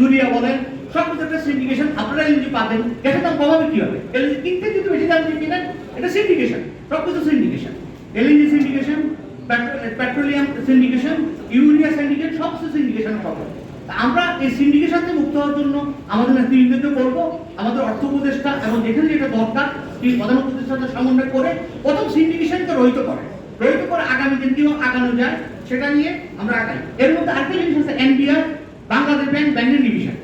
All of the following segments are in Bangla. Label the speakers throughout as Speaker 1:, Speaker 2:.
Speaker 1: ইউরিয়া বলেন সব কিছু একটা সিন্ডিকেশন আপনারা এলএনজি পাবেন গ্যাসের দাম কমাবে কি হবে এলএনজি কিনতে যদি বেশি দাম দিয়ে কিনেন, এটা সিন্ডিকেশন সব কিছু syndication LNG syndication petroleum syndication urea syndicate সব কিছু সিন্ডিকেশনের প্রবলেম আমরা এই সিন্ডিকেশন থেকে মুক্ত হওয়ার জন্য আমাদের নেতৃবৃন্দকে বলব, আমাদের অর্থ উপদেষ্টা এবং যেখানে যেটা দরকার সেই প্রধান উপদেষ্টার সাথে সমন্বয় করে প্রথম সিন্ডিকেশনকে রহিত করে। রহিত করে আগামী দিন কীভাবে আগানো যায়, সেটা নিয়ে আমরা আগাই। এর মধ্যে আরেকটা জিনিস আছে NBR Bangladesh bank banking division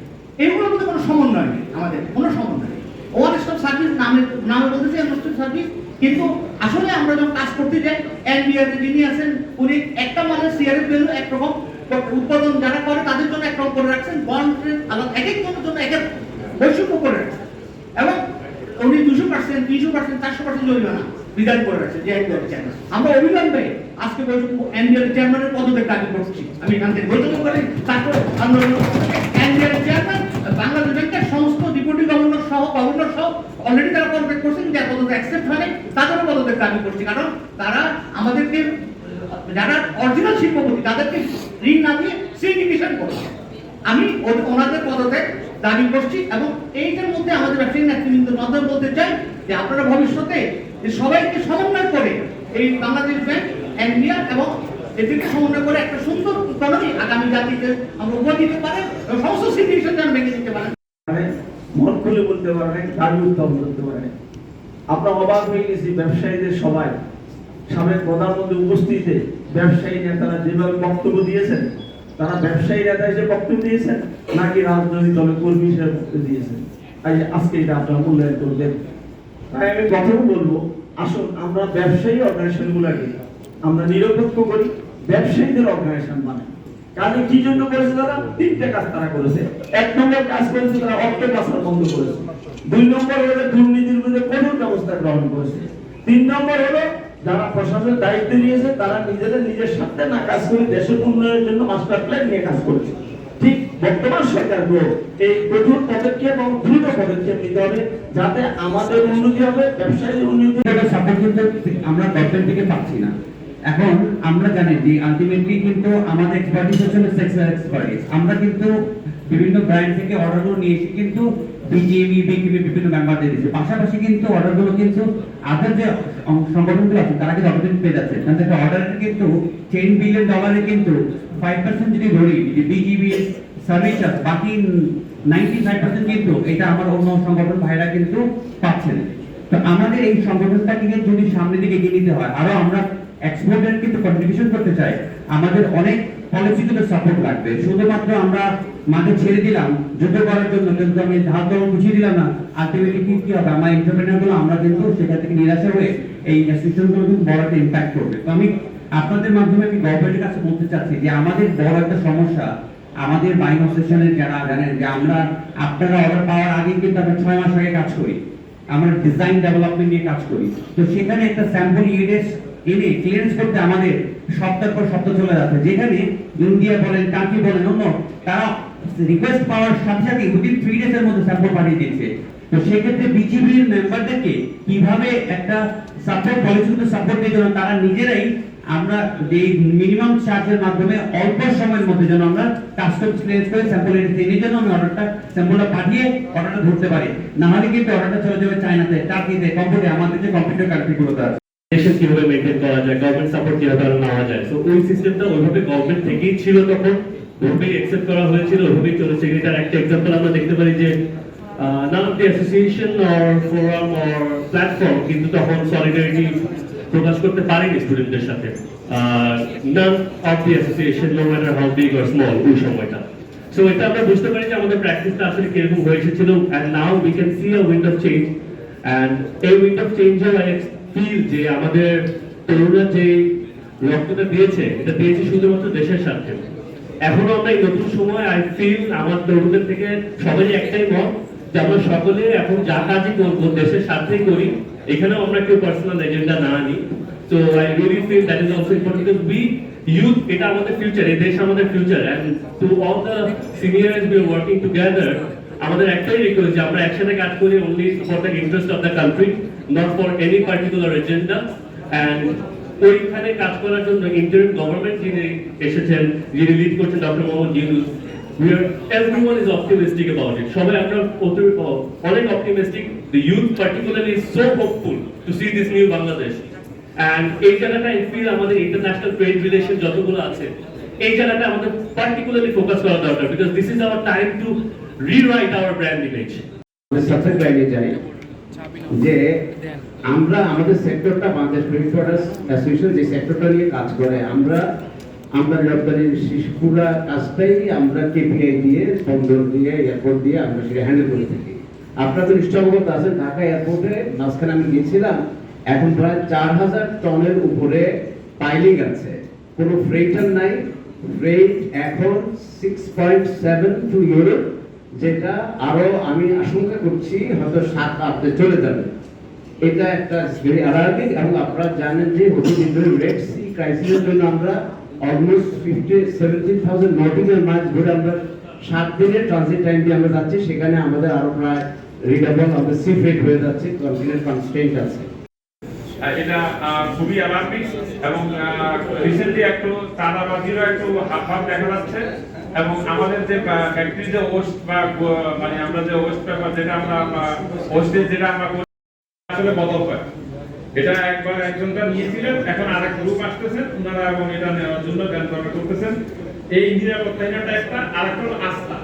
Speaker 1: এগুলোর মধ্যে কোনো সমন্বয় নেই আমাদের, কোনো সমন্বয় নেই। ওয়ান স্টপ সার্ভিস নামে নামে বলতেছি ওয়ান স্টপ সার্ভিস কিন্তু আসলে আমরা যখন কাজ করতে যাই, এনবিআর যিনি আছেন, উনি একটা মালের সিআরএফ ভ্যালু একরকম, উৎপাদন যারা করে তাদের জন্য একরকম করে রাখছেন বন্ডের আলাদা এক এক জনের জন্য এক এক বৈষম্য করে রাখছেন। এবং উনি দুশো পার্সেন্ট তিনশো পার্সেন্ট চারশো পার্সেন্ট জরিমানা বিধান করে রাখছে যে আমরা অবিলম্বে আজকে এনবিআর চেয়ারম্যানের পদত্যাগ দাবি করছি। আমি এখান থেকে বৈঠক করি তারপর আন্দোলন চেয়ারম্যান, বাংলাদেশ ব্যাংকের সমস্ত ডিপুটি গভর্নর সহ গভর্নর সহ অলরেডি তারা পদত্যাগ করছেন, যার পদত্যাগ অ্যাকসেপ্ট হয়নি, তাদেরও পদত্যাগ দাবি করছি। কারণ তারা আমাদেরকে, যারা অরিজিনাল শিল্পপতি, তাদেরকে ঋণ না দিয়ে সিন্ডিকেশন করছে। আমি ওনাদের পদত্যাগ দাবি করছি এবং এইটার মধ্যে আমাদের ব্যবসায়িক নেতৃবৃন্দের মাধ্যমে বলতে চাই যে আপনারা ভবিষ্যতে সবাইকে সমন্বয় করে এই বাংলাদেশ ব্যাংক এনবিআর এবং এদেরকে সমন্বয় করে একটা সুন্দর ইকোনমি আগামী জাতিকে আমরা উপহার দিতে পারেন সমস্ত সিন্ডিকেশন যেন ভেঙে দিতে পারেন
Speaker 2: পারে, মন খুলে বলতে পারে দাবি উত্থাপন করতে পারে আমরা অবাক হয়ে গেছি ব্যবসায়ীদের সবাই সাবেক প্রধানমন্ত্রী উপস্থিতিতে ব্যবসায়ী নেতারা যেভাবে বক্তব্য দিয়েছেন তারা ব্যবসায়ী নেতা হিসেবে বক্তব্য দিয়েছেন নাকি রাজনৈতিক দলের কর্মী হিসেবে বক্তব্য দিয়েছেন? তাই আজকে এটা আপনারা মূল্যায়ন করবেন। তাই আমি কথাও বলব আসুন আমরা ব্যবসায়ী অর্গানাইজেশন গুলাকে আমরা নিরপেক্ষ করি। ব্যবসায়ীদের অর্গানাইজেশন মানে। কাজে কি জন্য করেছে তারা? তিনটে কাজ তারা করেছে। এক নম্বর কাজ করেছে তারা অর্থ পাচার বন্ধ করেছে। দুই নম্বর হলো দুর্নীতির বিরুদ্ধে কঠোর ব্যবস্থা গ্রহণ করেছে। তিন নম্বর হলো যারা প্রশাসনের দায়িত্ব নিয়েছে, তারা নিজেদের নিজের স্বার্থে না কাজ করে দেশের উন্নয়নের জন্য মাস্টার প্ল্যান নিয়ে কাজ করেছে। ঠিক বর্তমান সরকারগুলো এই কঠোর পদক্ষেপ এবং দ্রুত পদক্ষেপ নিতে হবে যাতে আমাদের উন্নতি হবে ব্যবসায়ীর উন্নতি
Speaker 3: সাপোর্ট আমরা গভর্নমেন্ট থেকে পাচ্ছি না। এখন আমরা জানি যে আলটিমেটলি কিন্তু আমাদের এক্সপার্টিস হচ্ছে সেক্টর এক্সপার্টিস আমরা কিন্তু বিভিন্ন ব্র্যান্ড থেকে অর্ডারগুলো নিয়ে এসে কিন্তু বিজিএমই বিকিবি বিভিন্ন মেম্বারদের দিচ্ছে পাশাপাশি কিন্তু অর্ডারগুলো কিন্তু আদার যে সংগঠনগুলো আছে, তারা কিন্তু অর্ডার পেয়ে যাচ্ছে। একটা অর্ডারের কিন্তু টেন বিলিয়ন ডলারে কিন্তু ফাইভ পার্সেন্ট যদি ধরি যে বিজিবি সার্ভিস বাকি নাইনটি ফাইভ পার্সেন্ট কিন্তু এটা আমার অন্য সংগঠন ভাইরা কিন্তু পাচ্ছে না তো আমাদের এই সংগঠনটাকে যদি সামনের দিকে এগিয়ে নিতে হয়, আরও আমরা এক্সপোর্টের কিন্তু কন্ট্রিবিউশন করতে চাই আমাদের অনেক পলিসি পলিসিগত সাপোর্ট লাগবে। শুধুমাত্র আমরা মাঠে ছেড়ে দিলাম, যুদ্ধ করার জন্য, কিন্তু আমি ধার দর বুঝিয়ে দিলাম না। আলটিমেটলি কি কি হবে? আমার এন্টারপ্রেনারগুলো, আমরা কিন্তু সেখান থেকে নিরাশা হয়ে এই সিস্টেমগুলো কিন্তু বড় একটা ইম্প্যাক্ট করবে। তো আমি আপনাদের মাধ্যমে আমি গভর্নমেন্টের কাছে বলতে চাচ্ছি যে, আমাদের বড় একটা সমস্যা, আমাদের বাইং সেশনের যারা জানেন যে, আমরা, আপনারা অর্ডার পাওয়ার আগে কিন্তু আমরা ছয় মাস আগে কাজ করি। আমরা ডিজাইন ডেভেলপমেন্ট নিয়ে কাজ করি। তো সেখানে একটা স্যাম্পল ইউনিট এনে ক্লিয়ারেন্স করতে আমাদের সপ্তাহ পর সপ্তাহ চলে যাচ্ছে। যেখানে ইন্ডিয়া বলেন টার্কি বলেন, অন্য তারা রিকোয়েস্ট পাওয়ার সাথে সাথে উইদিন থ্রি ডেজ এর মধ্যে স্যাম্পল পাঠিয়ে দিচ্ছে তো সেক্ষেত্রে বিজিবির মেম্বারদেরকে কীভাবে একটা সাপোর্ট পলিসিতে সাপোর্ট দিয়ে জন্য তারা নিজেরাই আমরা যে মিনিমাম চার্জের মাধ্যমে অল্প সময়ের মধ্যে যেন আমরা কাস্টমস ক্লিয়ারেন্স করে স্যাম্পল এনে জন্য আমি অর্ডারটা স্যাম্পলটা পাঠিয়ে অর্ডারটা ধরতে পারি। না হলে কিন্তু অর্ডারটা চলে যাবে চায়নাতে টার্কিতে কম্পিউটার আমাদের যে কম্পিউটার কান্ট্রিগুলোতে আছে।
Speaker 4: রেশন কীভাবে মেনটেন করা যায় গভর্নমেন্ট সাপোর্ট কীভাবে আরও নেওয়া যায়? তো ওই সিস্টেমটা ওইভাবে গভর্নমেন্ট থেকেই ছিল তখন। ওইভাবেই অ্যাকসেপ্ট করা হয়েছিল, ওইভাবেই চলেছে। এটার একটা এক্সাম্পল আমরা দেখতে পারি যে none of the association or forum or platform কিন্তু তখন সলিডারিটি প্রকাশ করতে পারেনি স্টুডেন্টদের সাথে। None of the association no matter how big or small ওই সময়টা। সো এটা আমরা বুঝতে পারি যে আমাদের প্র্যাকটিসটা আসলে কীরকম হয়ে এসেছিল and now we can see a wind of change and এই উইন্ড অফ চেঞ্জেও আই ফিল যে আমাদের তরুণরা যে রক্তটা দিয়েছে, এটা দিয়েছে শুধুমাত্র দেশের স্বার্থে। এখনও আমরা এই নতুন সময় আই ফিল আমার তরুণদের থেকে সবারই একটাই মত যে আমরা সকলে এখন যা কাজই করব, দেশের স্বার্থেই করি, এখানেও আমরা কেউ পার্সোনাল এজেন্ডা না আনি। তো I really feel that is also important because we youth এটা আমাদের ফিউচার এই দেশ আমাদের future and to all the seniors we are working together আমাদের একটাই রিকোয়েস্ট যে আমরা একসাথে কাজ করি only for the interest of the country not for any particular agenda and ওইখানে কাজ করার জন্য ইন্টারিম গভর্নমেন্ট যিনি এসেছেন যিনি লিড করছেন doctor Muhammad Yunus we are everyone is optimistic about it সবাই আমরা অতি- অ- অনেক optimistic the youth particularly is so hopeful to see this new Bangladesh and এই জায়গাটা আমাদের relation যতগুলো আছে এই জায়গাটা আমাদের focus করা দরকার our time to rewrite our brand image
Speaker 2: subject লাইনে যাই যে আমরা আমাদের সেক্টরটা বাংলাদেশ ক্রেডিট অ্যাসোসিয়েশন যে সেক্টরটা নিয়ে কাজ করে, আমরা আমরা রপ্তানির পুরা কাজটাই আমরা কেপিআই দিয়ে, বন্দর দিয়ে এয়ারপোর্ট দিয়ে আমরা সেটা হ্যান্ডেল করে থাকি। আপনারা তো নিশ্চয় অবগত ঢাকা এয়ারপোর্টে মাঝখানে আমি গিয়েছিলাম, এখন প্রায় চার হাজার টনের উপরে পাইলিং আছে। কোনো ফ্রেটার নাই ফ্রেট এখন six point seven two euro যেটা আরও আমি আশঙ্কা করছি হয়তো সাত আটতে চলে যাবে। এটা একটা ভেরি অ্যালার্মিং এবং আপনারা জানেন যে ক্রাইসিসের জন্য আমরা অলমোস্ট ফিফটি সেভেন্টিন থাউজেন্ড ধরে আমরা সাত দিনের ট্রানজিট টাইম দিয়ে আমরা যাচ্ছি। সেখানে আমাদের আরও প্রায় আমাদের হয়ে যাচ্ছে কনস্টেন্ট আছে।
Speaker 5: এটা খুবই অ্যালার্মিং এবং রিসেন্টলি একটু চাঁদাবাজিরও একটু দেখা যাচ্ছে। এবং আমাদের যে ফ্যাক্টরি যে ওয়েস্ট বা মানে আমরা যে ওয়েস্ট পেপার যেটা আমরা ওয়েস্টেজ যেটা আমরা আসলে বদল হয়। এটা একবার একজনটা নিয়েছিলেন, এখন আরেক গ্রুপ আসতেছেন ওনারা এবং এটা নেওয়ার জন্য ব্যান করতেছেন। এই ইঞ্জিনিয়ার প্রত্যাহারটা একটা, আরেকটা একটা আস্থা।